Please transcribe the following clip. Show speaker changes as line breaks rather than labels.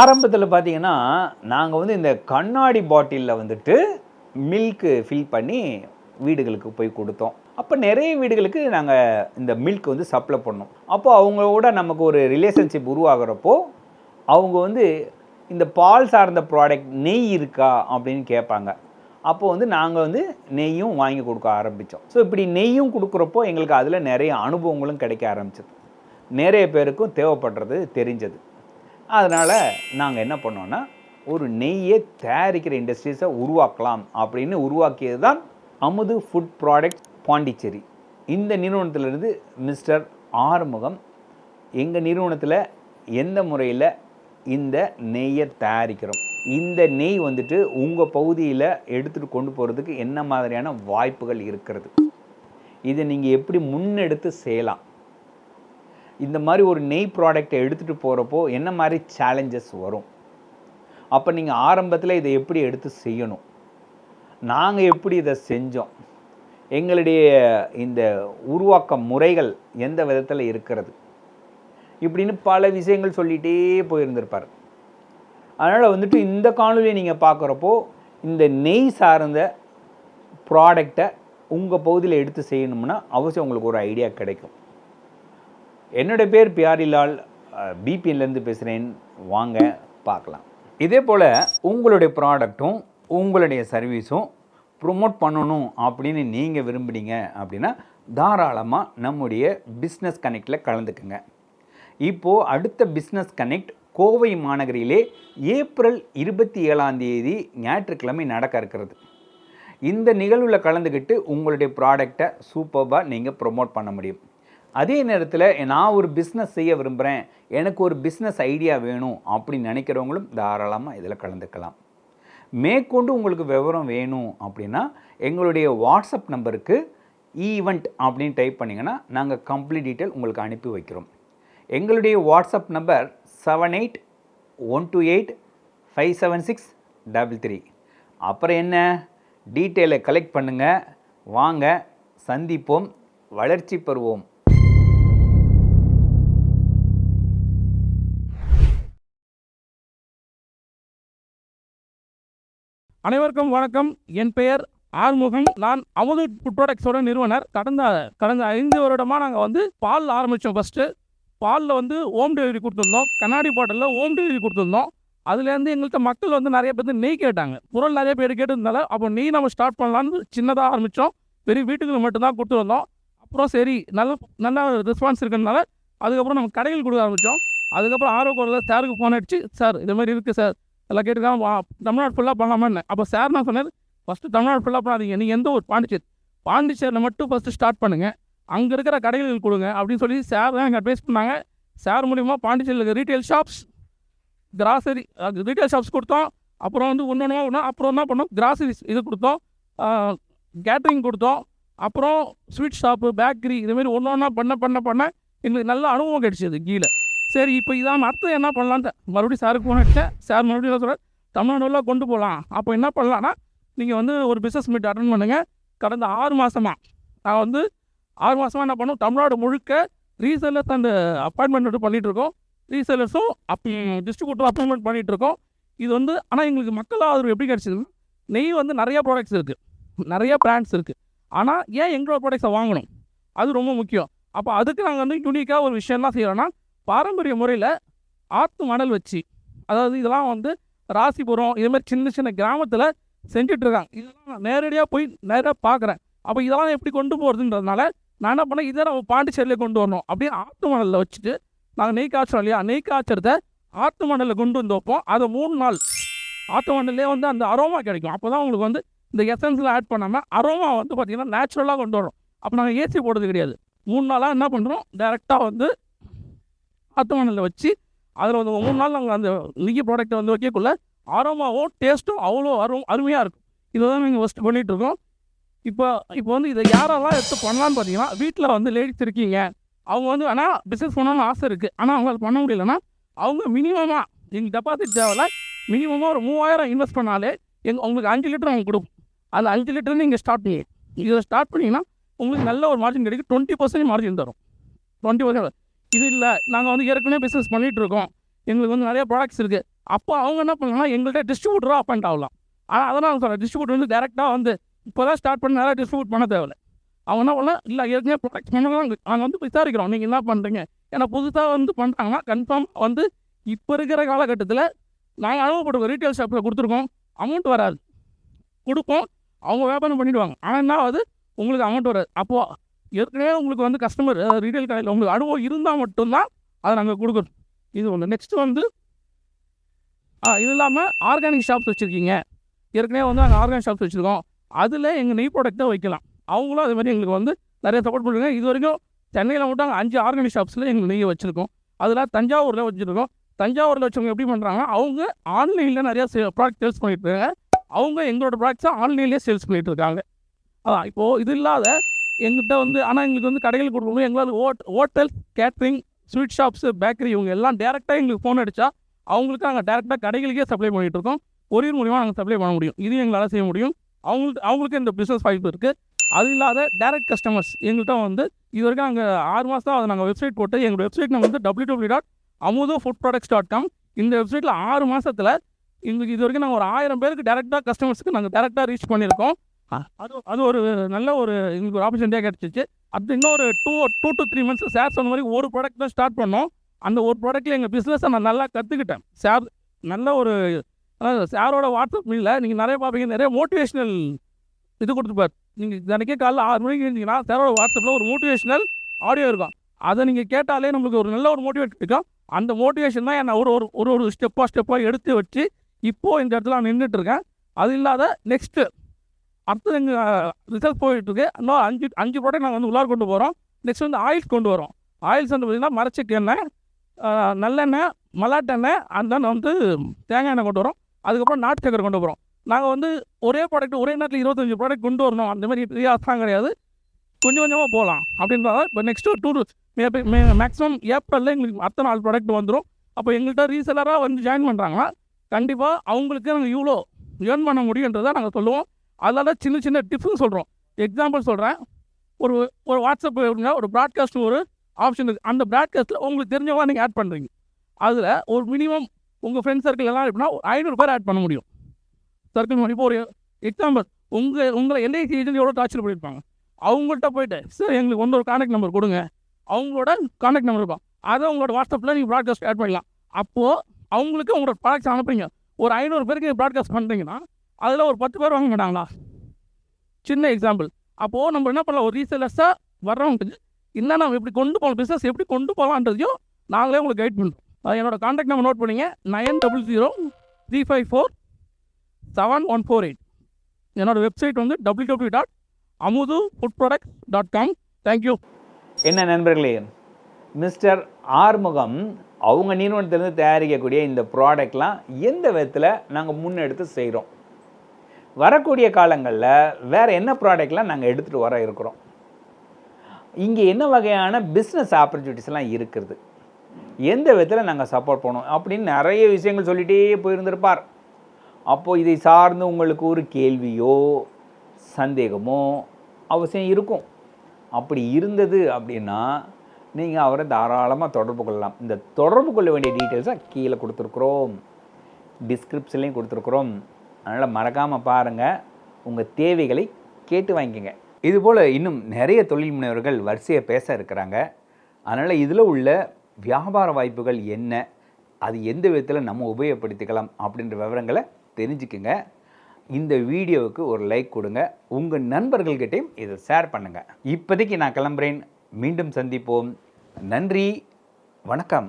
ஆரம்பத்தில் பார்த்தீங்கன்னா நாங்கள் வந்து இந்த கண்ணாடி பாட்டிலில் வந்துட்டு மில்க்கு ஃபில் பண்ணி வீடுகளுக்கு போய் கொடுத்தோம். அப்போ நிறைய வீடுகளுக்கு நாங்கள் இந்த மில்க் வந்து சப்ளை பண்ணோம். அப்போது அவங்களோட நமக்கு ஒரு ரிலேஷன்ஷிப் உருவாகிறப்போ அவங்க வந்து இந்த பால் சார்ந்த ப்ராடக்ட் நெய் இருக்கா அப்படின்னு கேட்பாங்க. அப்போ வந்து நாங்கள் வந்து நெய்யும் வாங்கி கொடுக்க ஆரம்பித்தோம் ஸோ இப்படி நெய்யும் கொடுக்குறப்போ எங்களுக்கு அதில் நிறைய அனுபவங்களும் கிடைக்க ஆரம்பிச்சது. நிறைய பேருக்கும் தேவைப்படுறது தெரிஞ்சது. அதனால் நாங்கள் என்ன பண்ணோன்னா ஒரு நெய்யை தயாரிக்கிற இண்டஸ்ட்ரீஸை உருவாக்கலாம் அப்படின்னு உருவாக்கியது தான் அமுது ஃபுட் ப்ராடக்ட் பாண்டிச்சேரி. இந்த நிறுவனத்திலிருந்து மிஸ்டர் ஆறுமுகம் எங்கள் நிறுவனத்தில் எந்த முறையில் இந்த நெய்யை தயாரிக்கிறோம்? இந்த நெய் வந்துட்டு உங்கள் பகுதியில் எடுத்துகிட்டு கொண்டு போகிறதுக்கு என்ன மாதிரியான வாய்ப்புகள் இருக்கிறது? இதை நீங்கள் எப்படி முன்னெடுத்து செய்யலாம்? இந்த மாதிரி ஒரு நெய் ப்ராடக்டை எடுத்துகிட்டு போகிறப்போ என்ன மாதிரி சேலஞ்சஸ் வரும்? அப்போ நீங்கள் ஆரம்பத்தில் இதை எப்படி எடுத்து செய்யணும்? நாங்கள் எப்படி இதை செஞ்சோம்? எங்களுடைய இந்த உருவாக்க முறைகள் எந்த விதத்தில் இருக்கிறது? இப்படின்னு பல விஷயங்கள் சொல்லிகிட்டே போயிருந்திருப்பார். அதனால் வந்துட்டு இந்த காணொலியை நீங்கள் பார்க்குறப்போ இந்த நெய் சார்ந்த ப்ராடக்டை உங்கள் பகுதியில் எடுத்து செய்யணும்னா அவசியம் உங்களுக்கு ஒரு ஐடியா கிடைக்கும். என்னுடைய பேர் பியாரிலால் பிபிஎன்லேருந்து பேசுகிறேன் வாங்க பார்க்கலாம். இதே போல் உங்களுடைய ப்ராடக்ட்டும் உங்களுடைய சர்வீஸும் ப்ரொமோட் பண்ணணும் அப்படின்னு நீங்கள் விரும்புனீங்க அப்படின்னா தாராளமாக நம்முடைய பிஸ்னஸ் கனெக்டில் கலந்துக்குங்க. இப்போது அடுத்த பிஸ்னஸ் கனெக்ட் கோவை மாநகரிலே ஏப்ரல் இருபத்தி ஏழாம் தேதி ஞாயிற்றுக்கிழமை நடக்க இருக்கிறது. இந்த நிகழ்வில் கலந்துக்கிட்டு உங்களுடைய ப்ராடக்டை சூப்பராக நீங்கள் ப்ரொமோட் பண்ண முடியும். அதே நேரத்தில் நான் ஒரு பிஸ்னஸ் செய்ய விரும்புகிறேன் எனக்கு ஒரு பிஸ்னஸ் ஐடியா வேணும் அப்படின்னு நினைக்கிறவங்களும் தாராளமாக இதில் கலந்துக்கலாம். மேற்கொண்டு உங்களுக்கு விவரம் வேணும் அப்படின்னா எங்களுடைய வாட்ஸ்அப் நம்பருக்கு ஈவெண்ட் அப்படின்னு டைப் பண்ணிங்கன்னா நாங்கள் கம்ப்ளீட் டீட்டெயில் உங்களுக்கு அனுப்பி வைக்கிறோம். எங்களுடைய WhatsApp number seven eight one two eight five seven six double three அப்புறம் என்ன? டீட்டெயிலை கலெக்ட் பண்ணுங்கள் வாங்க சந்திப்போம் வளர்ச்சி பெறுவோம்.
அனைவருக்கும் வணக்கம். என் பெயர் ஆறுமுகம். நான் அமுது ஃபுட் ப்ராடக்ட்ஸோட நிறுவனர். கடந்த கடந்த ஐந்து வருடமாக நாங்கள் வந்து பால் ஆரம்பித்தோம் ஃபஸ்ட்டு பாலில் வந்து ஹோம் டெலிவரி கொடுத்துருந்தோம். கண்ணாடி பாட்டிலில் ஹோம் டெலிவரி கொடுத்துருந்தோம். அதுலேருந்து எங்கள்கிட்ட மக்கள் வந்து நிறைய பேர் நெய் கேட்டாங்க. குரல் நிறைய பேர் கேட்டதுனால அப்போ நெய் நம்ம ஸ்டார்ட் பண்ணலான்னு சின்னதாக ஆரம்பித்தோம் வெறும் வீட்டுக்கு மட்டும்தான் கொடுத்துருந்தோம். அப்புறம் சரி நல்ல நல்ல ரெஸ்பான்ஸ் இருக்கிறதுனால அதுக்கப்புறம் நம்ம கடைகள் கொடுக்க ஆரம்பித்தோம் அதுக்கப்புறம் ஆரோக்கியம் சாருக்கு ஃபோன் அடிச்சு சார் இது மாதிரி இருக்குது சார் எல்லாம் கேட்டுக்கலாம் வா தமிழ்நாடு ஃபுல்லாக பண்ணலாமான்னு அப்போ சார் நான் சொன்னார்? ஃபஸ்ட்டு தமிழ்நாடு ஃபுல்லாக பண்ணாதீங்க. நீங்கள் எந்த ஒரு பாண்டிச்சேரி. பாண்டிச்சேரியில் மட்டும் ஃபஸ்ட்டு ஸ்டார்ட் பண்ணுங்கள் அங்கே இருக்கிற கடைகளுக்கு கொடுங்க அப்படின்னு சொல்லி சார் தான் எனக்கு அட்வைஸ் பண்ணாங்க. சார் மூலிமா பாண்டிச்சேரியில் இருக்க retail shops grocery retail shops கொடுத்தோம். அப்புறம் வந்து ஒன்று ஒன்றா ஒன்றா அப்புறம் என்ன பண்ணோம்? கிராசரிஸ் இது கொடுத்தோம். கேட்ரிங் கொடுத்தோம். அப்புறம் ஸ்வீட் ஷாப்பு பேக்கரி இதுமாரி ஒன்று ஒன்றா பண்ண பண்ண பண்ண எங்களுக்கு நல்ல அனுபவம் கிடைச்சிது கீழே. சரி இப்போ இதான் அடுத்து என்ன பண்ணலான்ட்டு மறுபடியும் சாருக்கு ஃபோன் அடித்தேன் சார் மறுபடியும் சொல்கிறார் தமிழ்நாடுல கொண்டு போகலாம் அப்போ என்ன பண்ணலான்னா நீங்கள் வந்து ஒரு பிஸ்னஸ் மீட் அட்டன் பண்ணுங்கள் கடந்த ஆறு மாதமாக நான் வந்து ஆறு மாதமாக என்ன பண்ணோம்? தமிழ்நாடு முழுக்க ரீசெல்லர்ஸ் அண்ட் அப்பாயின்மெண்ட் பண்ணிகிட்டு இருக்கோம். ரீசெல்லர்ஸும் அப் டிஸ்ட்ரிபியூட்டர் அப்பாயின்மெண்ட் பண்ணிகிட்ருக்கோம் இது வந்து ஆனால் எங்களுக்கு மக்கள் ஆதரவு எப்படி கிடச்சிதுன்னா நெய் வந்து நிறையா ப்ராடக்ட்ஸ் இருக்குது நிறையா பிராண்ட்ஸ் இருக்குது ஆனால் ஏன் எங்களோட ப்ராடக்ட்ஸை வாங்கணும்? அது ரொம்ப முக்கியம். அப்போ அதுக்கு நாங்கள் வந்து யூனிக்காக ஒரு விஷயம்லாம் செய்கிறோன்னா பாரம்பரிய முறையில் ஆற்று மணல் வச்சு அதாவது இதெல்லாம் வந்து ராசிபுரம் இது மாதிரி சின்ன சின்ன கிராமத்தில் செஞ்சுட்டு இருக்காங்க இதெல்லாம் நான் நேரடியாக போய் நேராக பார்க்குறேன் அப்போ இதெல்லாம் எப்படி கொண்டு போகிறதுன்றதுனால நான் என்ன பண்ணேன் இதை நம்ம பாண்டிச்சேரியில் கொண்டு வரணும் அப்படியே ஆற்று மணலில் வச்சுட்டு நாங்கள் நெய் காய்ச்சோம் இல்லையா நெய் காய்ச்சறத ஆற்று மணலில் கொண்டு வந்து வைப்போம். அதை மூணு நாள். ஆற்று மணல்லே வந்து அந்த அரோமா கிடைக்கும். அப்போ தான் உங்களுக்கு வந்து இந்த எசன்ஸில் ஆட் பண்ணாமல் அரோமா வந்து பார்த்திங்கன்னா நேச்சுரலாக கொண்டு வரும் அப்போ நாங்கள் ஏசி போடுறது கிடையாது. மூணு நாளாக என்ன பண்ணுறோம் டேரெக்டாக வந்து ஆற்று வச்சு அதில் வந்து மூணு நாள் நாங்கள் அந்த நெய் ப்ராடக்ட்டை வந்து வைக்கக்குள்ள ஆரோமாவும் டேஸ்ட்டும் அவ்வளோ அரும் அருமையாக இருக்கும். இதை தான் நீங்கள் ஃபஸ்ட்டு பண்ணிகிட்ருக்கோம் இப்போ இப்போ வந்து இதை யாரெல்லாம் எடுத்து பண்ணலான்னு பார்த்தீங்கன்னா வீட்டில் வந்து லேடிஸ் இருக்கீங்க. அவங்க வந்து ஆனால் பிஸ்னஸ் பண்ணணும்னு ஆசை இருக்குது ஆனால் அவங்க அதை பண்ண முடியலன்னா அவங்க மினிமமாக எங்கள் டெபாசிட் தேவையில்ல மினிமமாக ஒரு மூவாயிரம் இன்வெஸ்ட் பண்ணாலே எங்கள் உங்களுக்கு அஞ்சு லிட்டர் அவங்க கொடுக்கும். அந்த அஞ்சு லிட்டர் நீங்கள் ஸ்டார்ட் பண்ணி இதை ஸ்டார்ட் பண்ணிங்கன்னா உங்களுக்கு நல்ல ஒரு மார்ஜின் கிடைக்கும். டுவெண்ட்டி பர்சன்ட் மார்ஜின் தரும். டுவெண்ட்டி பர்சன்ட் இது இல்லை. நாங்கள் வந்து ஏற்கனவே பிஸ்னஸ் பண்ணிகிட்டு இருக்கோம். எங்களுக்கு வந்து நிறைய ப்ராடக்ட்ஸ் இருக்குது அப்போ அவங்க என்ன பண்ணலாம் எங்கள்கிட்ட டிஸ்ட்ரிபியூட்டராக அப்பாயிண்ட் ஆகலாம். ஆனால் அதை நான் சொல்கிறேன் டிஸ்ட்ரிபியூட்டர் வந்து டேரெக்டாக வந்து இப்போ தான் ஸ்டார்ட் பண்ண நேரம் டிஸ்ட்ரிபியூட் பண்ண தேவையில்ல. அவங்க என்ன பண்ணலாம் இல்லை ஏற்கனவே ப்ரொடக்ட் பண்ணலாம் நாங்கள் வந்து விசாரிக்கிறோம். நீங்கள் என்ன பண்ணுறீங்க ஏன்னா புதுசாக வந்து பண்ணுறாங்கன்னா கன்ஃபார்ம் வந்து இப்போ இருக்கிற காலகட்டத்தில் நாங்கள் அனுபவப்படுவோம் ரீட்டைல் ஷாப்பில் கொடுத்துருக்கோம். அமௌண்ட் வராது. கொடுப்போம். அவங்க வியாபாரம் பண்ணிவிடுவாங்க ஆனால் என்ன ஆகுது உங்களுக்கு அமௌண்ட் வராது. அப்போது ஏற்கனவே உங்களுக்கு வந்து கஸ்டமர் ரீட்டைல் கடையில் உங்களுக்கு அனுபவம் இருந்தால் மட்டும்தான் அதை நாங்கள் கொடுக்குறோம் இது ஒன்று நெக்ஸ்ட்டு வந்து ஆ, இது இல்லாமல் ஆர்கானிக் ஷாப்ஸ் வச்சுருக்கீங்க. ஏற்கனவே வந்து நாங்கள் ஆர்கானிக் ஷாப்ஸ் வச்சுருக்கோம். அதில் எங்கள் நெய் ப்ராடக்ட்டை வைக்கலாம். அவங்களும் அதே மாதிரி எங்களுக்கு வந்து நிறைய சப்போர்ட் பண்ணுறாங்க இது வரைக்கும் சென்னையில் மட்டும் அங்கே அஞ்சு ஆர்கானிக் ஷாப்ஸில் எங்கள் நெய்யை வச்சுருக்கோம். அதில் தஞ்சாவூரில் வச்சுருக்கோம். தஞ்சாவூரில் வச்சவங்க எப்படி பண்ணுறாங்கன்னா அவங்க ஆன்லைனில் நிறையா சே ப்ராடக்ட் சேல்ஸ் பண்ணிட்டு இருக்காங்க. அவங்க எங்களோட ப்ராடக்ட்ஸை ஆன்லைன்லேயே சேல்ஸ் பண்ணிகிட்டு இருக்காங்க. அதான் இப்போது இது இல்லாத எங்கிட்ட வந்து ஆனால் எங்களுக்கு வந்து கடைகள் கொடுக்கணும். எங்களால் vote hotel catering sweet shops bakery இவங்க எல்லாம் டேரெக்டாக எங்களுக்கு ஃபோன் அடித்தா அவங்களுக்கு நாங்கள் டேரெக்டாக கடைகளுக்கே சப்ளை பண்ணிகிட்டு இருக்கோம். கொரியர் மூலிமா நாங்கள் சப்ளை பண்ண முடியும். இது எங்களால் செய்ய முடியும். அவங்களுக்கு அவங்களுக்கு இந்த பிஸ்னஸ் வாய்ப்பு இருக்குது அது இல்லாத டேரக்ட் கஸ்டமர்ஸ் எங்கள்கிட்ட வந்து இது வரைக்கும் நாங்கள் ஆறு மாதம் தான் அதை நாங்கள் வெப்சைட் போட்டு எங்களோட வெப்சைட் நம்ம வந்து W W dot Amudho food products dot com இந்த வெப்சைட்டில் ஆறு மாதத்தில் எங்களுக்கு இது வரைக்கும் நாங்கள் ஒரு ஆயிரம் பேருக்கு டேரெக்டாக கஸ்டமர்ஸுக்கு நாங்கள் டேரெக்டாக ரீச் பண்ணியிருக்கோம். அது அது ஒரு நல்ல ஒரு எங்களுக்கு ஒரு ஆப்பர்ச்சுனிட்டியாக கிடச்சிச்சு. அடுத்து இன்னொரு two two to three months sir சொன்ன மாதிரி ஒரு ப்ராடக்ட் தான் ஸ்டார்ட் பண்ணோம். அந்த ஒரு ப்ராடக்ட்டில் எங்கள் பிஸ்னஸை நான் நல்லா கற்றுக்கிட்டேன் சார் நல்ல ஒரு அதாவது சாரோட வாட்ஸ்அப் இல்லை நீங்கள் நிறைய பார்ப்பீங்க நிறைய மோட்டிவேஷ்னல் இது கொடுத்துருப்பார். நீங்கள் தினைக்கே காலைல ஆறு மணிக்கு இருந்தீங்கன்னா சாரோட வாட்ஸ்அப்பில் ஒரு மோட்டிவேஷ்னல் ஆடியோ இருக்கும். அதை நீங்கள் கேட்டாலே நம்மளுக்கு ஒரு நல்ல ஒரு மோட்டிவேட் இருக்கும் அந்த மோட்டிவேஷன் தான் என்னை ஒரு ஒரு ஒரு ஒரு ஸ்டெப்பாக ஸ்டெப்பாக எடுத்து வச்சு இப்போது இந்த இடத்துல நான் நின்றுட்டு இருக்கேன். அது இல்லாத நெக்ஸ்ட்டு அடுத்து எங்கள் ரிசல்ட் போயிட்டுருக்கு. இன்னும் அஞ்சு அஞ்சு ப்ராடக்ட் நாங்கள் வந்து உள்ளார் கொண்டு போகிறோம் நெக்ஸ்ட் வந்து ஆயில்ஸ் கொண்டு வரோம். ஆயில்ஸ் வந்து பார்த்திங்கன்னா மரச்செக்கு எண்ணெய் நல்லெண்ணெய் மலாட்டெண்ணெய் அந்த வந்து தேங்காய் எண்ணெய் கொண்டு வரோம். அதுக்கப்புறம் நாட்டு சக்கரை கொண்டு போகிறோம் நாங்கள் வந்து ஒரே ப்ராடக்ட் ஒரே நேரத்தில் இருபத்தஞ்சி ப்ராடக்ட் கொண்டு வரணும். அந்த மாதிரி தான் கிடையாது. கொஞ்சம் கொஞ்சமாக போகலாம் அப்படின்றத இப்போ நெக்ஸ்ட் டூ மேக்ஸிமம் ஏப்ரலில் எங்களுக்கு அத்தனை நாலு ப்ராடக்ட் வந்துடும் அப்போ எங்கள்கிட்ட ரீசெலராக வந்து ஜாயின் பண்ணுறாங்கன்னா கண்டிப்பாக அவங்களுக்கு நாங்கள் இவ்வளோ ஏர்ன் பண்ண முடியுன்றதை நாங்கள் சொல்லுவோம். அதனால சின்ன சின்ன டிப்ஸும் சொல்கிறோம் எக்ஸாம்பிள் சொல்கிறேன் ஒரு ஒரு வாட்ஸ்அப் இருங்க ஒரு ப்ராட்காஸ்ட் ஒரு ஆப்ஷன் இருக்குது அந்த ப்ராட்காஸ்ட்டில் உங்களுக்கு தெரிஞ்சவங்க நீங்கள் ஆட் பண்ணுறீங்க அதில் ஒரு மினிமம் உங்கள் ஃப்ரெண்ட் சர்க்கிள் எல்லாம் எப்படின்னா ஒரு ஐநூறு பேர் ஆட் பண்ண முடியும். சர்க்கிள் பண்ணி இப்போ ஒரு எக்ஸாம்பிள் உங்கள் உங்களை எல்ஐசி ஏஜென்ட் எவ்வளோ டார்ச்சர் பண்ணியிருப்பாங்க அவங்கள்ட்ட போயிட்டு சார் எங்களுக்கு வந்து ஒரு கான்டாக்ட் நம்பர் கொடுங்க. அவங்களோட கான்டாக்ட் நம்பர் இருக்கும். அதை உங்களோட வாட்ஸ்அப்பில் நீங்கள் ப்ராட்காஸ்ட் ஆட் பண்ணலாம் அப்போது அவங்களுக்கு உங்களோட ப்ராடக்ட்ஸ் அனுப்புறீங்க. ஒரு ஐநூறு பேருக்கு நீங்கள் ப்ராட்காஸ்ட் பண்ணுறீங்கன்னா அதில் ஒரு பத்து பேர் வாங்க மாட்டாங்களா சின்ன எக்ஸாம்பிள் அப்போது நம்ம என்ன பண்ணலாம்? ஒரு ரீசேலர்ஸாக வர்றவங்களுக்கு இல்லை நம்ம எப்படி கொண்டு போகலாம் பிஸ்னஸ் எப்படி கொண்டு போகலான்றதையும் நாங்களே உங்களுக்கு கைட் பண்ணுறோம் அது என்னோடய காண்டாக்ட் நம்பர் நோட் பண்ணிங்க. Nine double zero three five four seven one four eight என்னோட வெப்சைட் வந்து W W dot Amudhu food product dot com thank you
என்ன நண்பர்களே மிஸ்டர் ஆறுமுகம் அவங்க நிறுவனத்திலேருந்து தயாரிக்கக்கூடிய இந்த ப்ராடக்ட்லாம் எந்த விதத்தில் நாங்கள் முன்னெடுத்து செய்கிறோம் வரக்கூடிய காலங்களில் வேறு என்ன ப்ராடக்ட்லாம் நாங்கள் எடுத்துகிட்டு வர இருக்கிறோம்? இங்கே என்ன வகையான பிஸ்னஸ் ஆப்பர்ச்சுனிட்டிஸ்லாம் இருக்கிறது எந்த விதத்தில் நாங்கள் சப்போர்ட் பண்ணோம் அப்படின்னு நிறைய விஷயங்கள் சொல்லிகிட்டே போயிருந்திருப்பார். அப்போது இதை சார்ந்து உங்களுக்கு ஒரு கேள்வியோ சந்தேகமோ அவசியம் இருக்கும். அப்படி இருந்தது அப்படின்னா நீங்கள் அவரை தாராளமாக தொடர்பு கொள்ளலாம். இந்த தொடர்பு கொள்ள வேண்டிய டீட்டெயில்ஸாக கீழே கொடுத்துருக்குறோம். டிஸ்கிரிப்ஷன்லேயும் கொடுத்துருக்குறோம். அதனால் மறக்காமல் பாருங்கள் உங்கள் தேவைகளை கேட்டு வாங்கிக்கோங்க. இதுபோல் இன்னும் நிறைய தொழில் முனைவர்கள் வரிசையை பேச இருக்கிறாங்க. அதனால் இதில் உள்ள வியாபார வாய்ப்புகள் என்ன? அது எந்த விதத்தில் நம்ம உபயோகப்படுத்திக்கலாம் அப்படின்ற விவரங்களை தெரிஞ்சுக்குங்க. இந்த வீடியோவுக்கு ஒரு லைக் கொடுங்க. உங்கள் நண்பர்கள்கிட்டையும் இதை ஷேர் பண்ணுங்கள் இப்போதைக்கு நான் கிளம்புறேன். மீண்டும் சந்திப்போம். நன்றி. வணக்கம்.